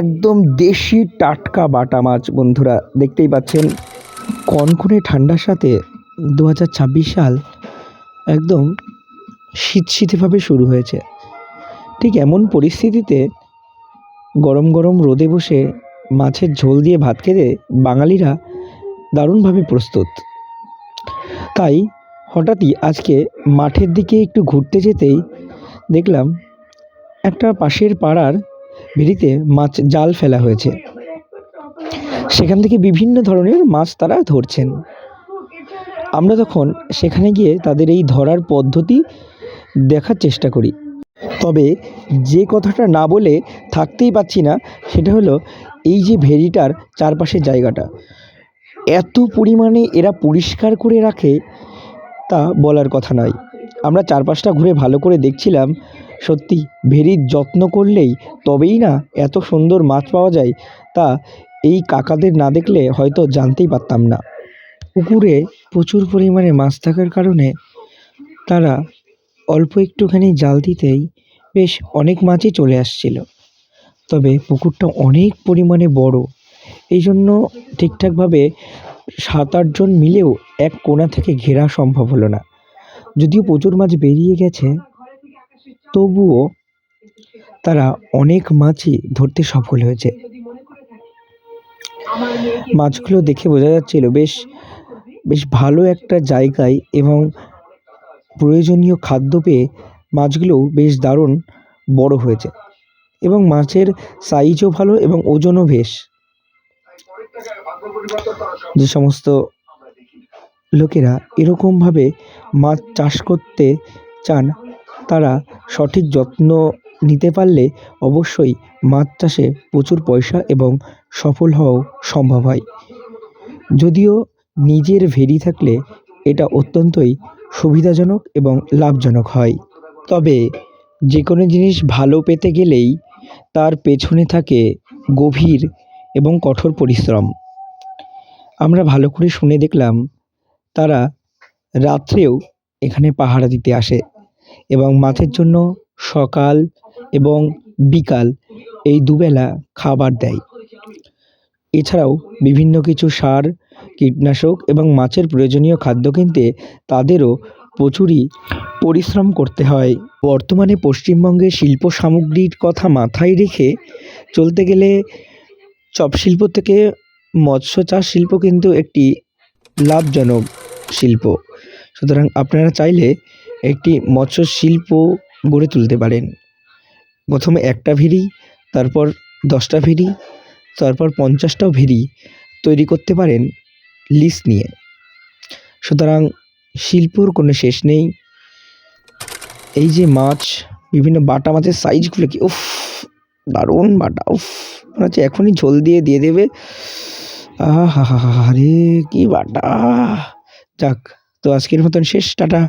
একদম দেশি টাটকা বাটা মাছ, বন্ধুরা। দেখতেই পাচ্ছেন, কনকনে ঠান্ডার সাথে দু হাজার ছাব্বিশ সাল একদম শীত শীতভাবে শুরু হয়েছে। ঠিক এমন পরিস্থিতিতে গরম গরম রোদে বসে মাছের ঝোল দিয়ে ভাত খেতে বাঙালিরা দারুণভাবে প্রস্তুত। তাই হঠাৎই আজকে মাঠের দিকে একটু ঘুরতে যেতেই দেখলাম একটা পাশের পাড়ার ভেড়িতে মাছ, জাল ফেলা হয়েছে। সেখান থেকে বিভিন্ন ধরনের মাছ তারা ধরছেন। আমরা তখন সেখানে গিয়ে তাদের এই ধরার পদ্ধতি দেখার চেষ্টা করি। তবে যে কথাটা না বলে থাকতেই পারছি না, সেটা হলো এই যে ভেড়িটার চারপাশের জায়গাটা। এত পরিমাণে এরা পরিষ্কার করে রাখে তা বলার কথা নয়। আমরা চারপাশটা ঘুরে ভালো করে দেখছিলাম সত্যি ভেড়ির যত্ন করলেই তবেই না এত সুন্দর মাছ পাওয়া যায়, তা এই কাকাদের না দেখলে হয়তো জানতেই পারতাম না। পুকুরে প্রচুর পরিমাণে মাছ থাকার কারণে তারা অল্প একটুখানি জাল দিতেই বেশ অনেক মাছই চলে আসছিল। তবে পুকুরটা অনেক পরিমাণে বড় এই জন্য ঠিকঠাকভাবে সাত আটজন মিলেও এক কোণা থেকে ঘেরা সম্ভব হলো না। যদিও প্রচুর মাছ বেরিয়ে গেছে তবুও তারা অনেক মাছই ধরতে সফল হয়েছে। মাছগুলো দেখে বোঝা যাচ্ছিল, বেশ বেশ ভালো একটা জায়গায় এবং প্রয়োজনীয় খাদ্য পেয়ে মাছগুলোও বেশ দারুণ বড় হয়েছে এবং মাছের সাইজও ভালো এবং ওজনও বেশ। যে সমস্ত লোকেরা এরকমভাবে মাছ চাষ করতে চান, তারা সঠিক যত্ন নিতে পারলে অবশ্যই মাছ চাষে প্রচুর পয়সা এবং সফল হওয়াও সম্ভব হয়। যদিও নিজের ভেরি থাকলে এটা অত্যন্তই সুবিধাজনক এবং লাভজনক হয়। তবে যে কোনো জিনিস ভালো পেতে গেলেই তার পেছনে থাকে গভীর এবং কঠোর পরিশ্রম। আমরা ভালো করে শুনে দেখলাম, তারা রাত্রেও এখানে পাহারা দিতে আসে। এবং মাছের জন্য সকাল এবং বিকাল এই দুবেলা খাবার দেয়। এছাড়াও বিভিন্ন কিছু সার, কীটনাশক এবং মাছের প্রয়োজনীয় খাদ্য কিনতে তাদেরও প্রচুরই পরিশ্রম করতে হয়। বর্তমানে পশ্চিমবঙ্গে শিল্প সামগ্রীর কথা মাথায় রেখে চলতে গেলে চপ শিল্প থেকে মৎস্য চাষ শিল্প কিন্তু একটি লাভজনক শিল্প। সুতরাং আপনারা চাইলে একটি মৎস্য শিল্প গড়ে তুলতে পারেন। প্রথমে একটা ভেড়ি, তারপর দশটা ভেড়ি, তারপর পঞ্চাশটাও ভেড়ি তৈরি করতে পারেন লিজ নিয়ে। সুতরাং শিল্পর কোনো শেষ নেই। এই যে মাছ, বিভিন্ন বাটা মাছের সাইজগুলো কি উফ, দারুণ বাটা, উফ, মনে হচ্ছে এখনই ঝোল দিয়ে দিয়ে দেবে। আহা হা হা হা রে কি বাটা। যাক, তো আজকের মতন শেষ, টাটা।